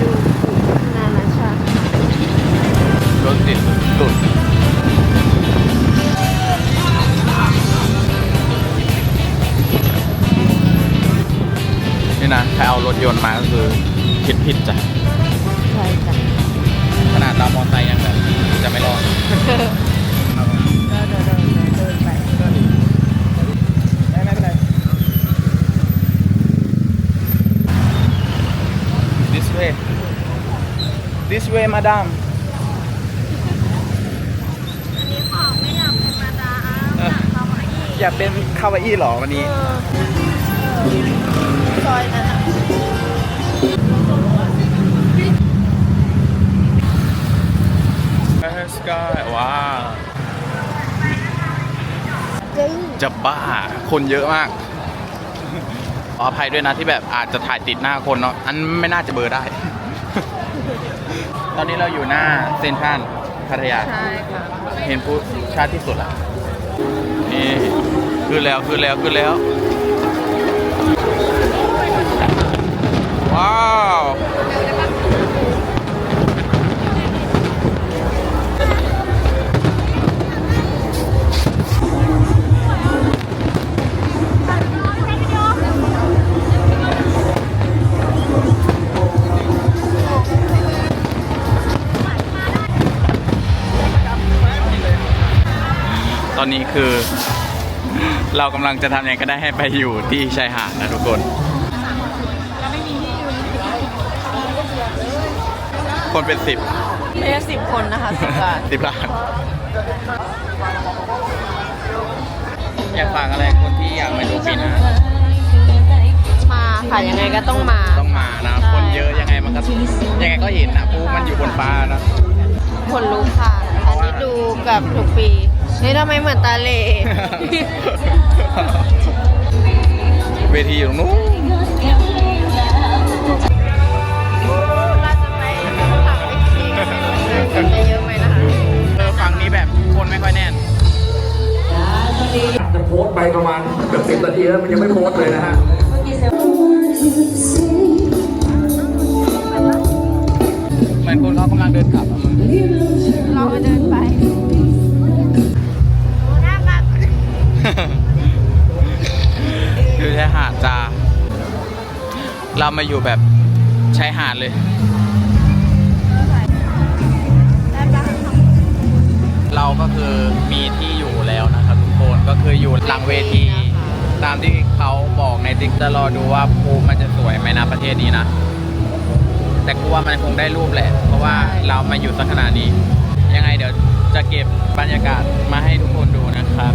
ดูนานาชาติรถติดสุดนี่นะใครเอารถยนต์มาก็คือคิดผิดจ้ะใช่จ้ะขนาดเรามอเตอร์ไซค์ยังแบบจะไม่รอด เดินเดินเดินเ way this way madam อันนี้ของไม่อยากเป็นมาดาเออเรามาอีกอยากเป็นคาวาอี้หรอวันนี้ซอยนั้นอะเออสกายว้าวจริงจะบ้า คนเยอะมาก ขออภัยด้วยนะที่แบบอาจจะถ่ายติดหน้าคนเนาะอันไม่น่าจะเบลอได้ ตอนนี้เราอยู่หน้าเซนทรัลพัทยา ใช่ค่ะเห็นผู้ชาติที่สุดละนี่ขึ้นแล้วขึ้นแล้วขึ้นแล้ว ว้าว ตอนนี้คือ เรากำลังจะทำยังไงก็ได้ให้ไปอยู่ที่ชายหาดนะทุกคน คนเป็นสิบไม่ใช่สิบคนนะคะสิบบาทสิบล้านอยากฝากอะไรคนที่อยากมาดูปีหน้ามาค่ะยังไงก็ต้องมา ต้องมานะ คนเยอะยังไงมันก็ยังไงก็เห็นนะปูมันอยู่บนฟ้านะ คนรู้ค่ะ อันนี้ดูกับทุกปี นี่ทำไมเหมือนตาเหล่เวทีอยู่ตรงนู้นเราจะไปผักอีกทีคนจะเยอะไหมนะคะเออฝั่งนี้แบบคนไม่ค่อยแน่น จะโพสต์ไปประมาณเกือบสิบนาทีแล้วมันยังไม่โพสต์เลยนะฮะ อยู่ชายหาดจ้า เรามาอยู่แบบชายหาดเลยเราก็คือมีที่อยู่แล้วนะครับทุกคนก็คืออยู่หลังเวทีตามที่เขาบอกในติ๊กจะรอดูว่าภูมันจะสวยไหมนะประเทศนี้นะ แต่กูว่ามันคงได้รูปแหละ เพราะว่าเรามาอยู่สักขนาดนี้ ยังไงเดี๋ยวจะเก็บบรรยากาศมาให้ทุกคนดูนะครับ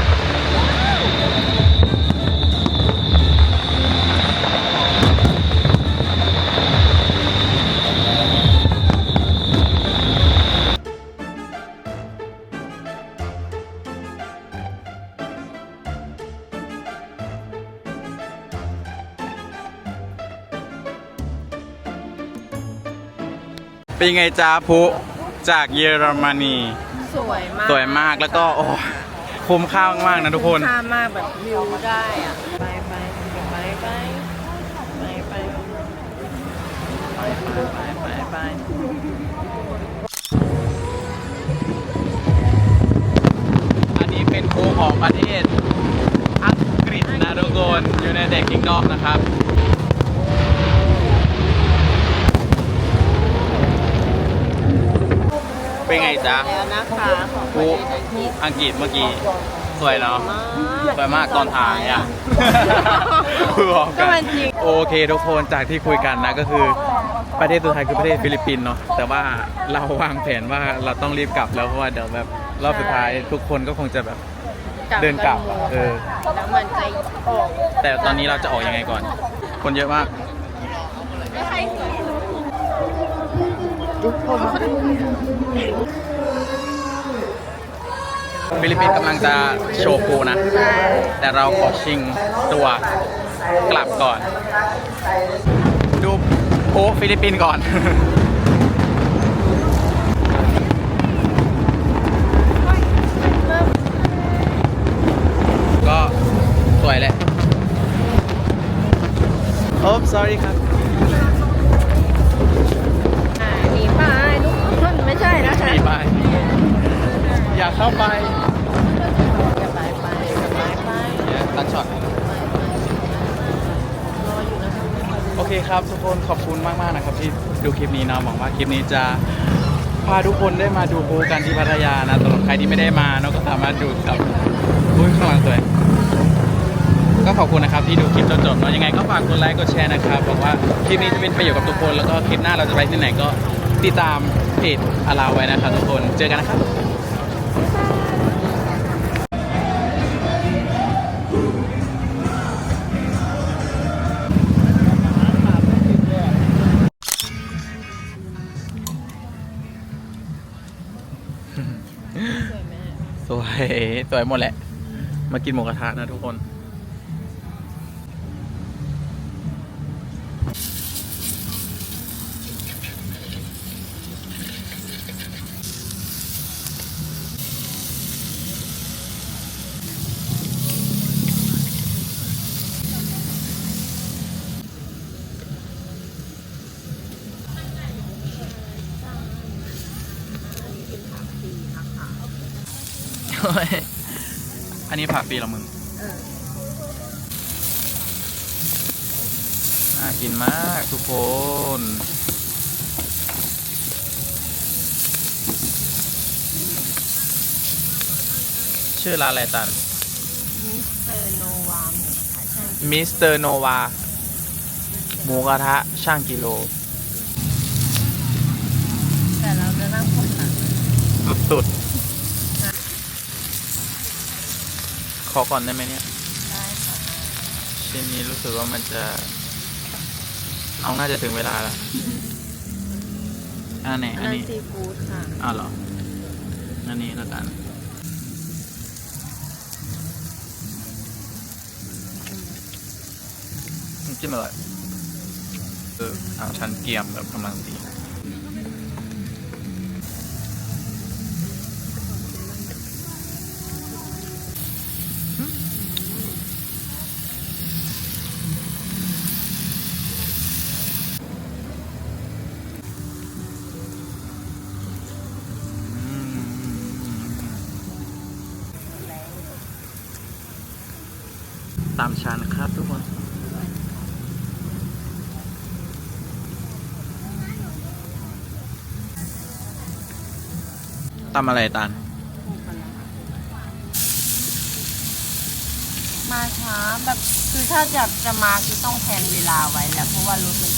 เป็นไงจ้าพุจากเยอรมนี สวยมากสวยมากแล้วก็โอ้คุ้มค่ามากๆนะทุกคนค่ามากแบบวิวได้อะไปไปไปไปไปไปไปไปไปอันนี้เป็นครูของประเทศอังกฤษนะทุกคนอยู่ในเด็กคิงดอมนะครับ เป็นไงจ๊ะแล้วนะคะของประครูเทศอังกฤษอังกฤษเมื่อกี้สวยเนาะมากสวยมากตอนถ่ายอะคือพร้อมก็กัมันนจริงโอเคทุกคนจากที่คุยกันนะก็คือประเทศสุดท้ายคือประเทศฟิลิปปินส์เนาะแต่ว่าเราวางแผนว่าเราต้องรีบกลับแล้วเพราะว่าเดี๋ยวแบบรอบสุดท้ายทุกคนก็คงจะแบบเดินกลับอะเออแล้วมันจะออกแต่ตอนนี้เราจะออกยังไงก่อน คนเยอะมากทุกคน ฟิลิปปินส์กำลังจะโชว์พูลนะใช่แต่เราขอชิงตัวกลับก่อน ดูโอ้ฟิลิปปินส์ก่อนก็สวยแหละโอ้ sorry ครับ เข้าไปอไปไปไปไปเนี่ยตัดช็อตรออยู่นะคะโอเคครับทุกคนขอบคุณมากๆนะครับที่ดูคลิปนี้นะหวังว่าคลิปนี้จะพาทุกคนได้มาดูภูกันที่พัทยานะสำหรับใครที่ไม่ได้มาเนาะก็สามารถดูกับอุ้ยข้างหลังสวยก็ขอบคุณนะครับที่ดูคลิปจนจบเนาะยังไงก็ฝากกดไลค์กดแชร์นะครับบอกว่าคลิปนี้จะเป็นประโยชน์กับทุกคน แล้วก็คลิปหน้าเราจะไปที่ไหนก็ติดตามเพจอาลาไว้นะครับทุกคนเจอกันนะครับ สวยสวยหมดแหละ มากินหมูกระทะนะทุกคน อันนี้ผักฟรีเหรอมึงเออน่ากินมากทุกคน ชื่อร้านอะไรตัน มิสเตอร์โนวามนะคะใช่มิสเตอร์โนวา หมูกระทะช่างกิโล แต่เราจะนั่งคนหลังสุดๆ ขอก่อนได้ไหมเนี่ยได้ค่ะชิ้นนี้รู้สึกว่ามันจะ เอาน่าจะถึงเวลาแล้วอันไหนอันอันนั้นนี้ซีฟู้ดค่ะอ้าวเหรออันนี้แล้วกันน้ำจิ้มอร่อยเออเอาชั้นเกียมแบบกำลังดี ตามชานครับทุกคนตำอะไรตานมาช้าแบบคือถ้าจะจะมาคือต้องแพลนเวลาไว้แล้วเพราะว่ารถมัน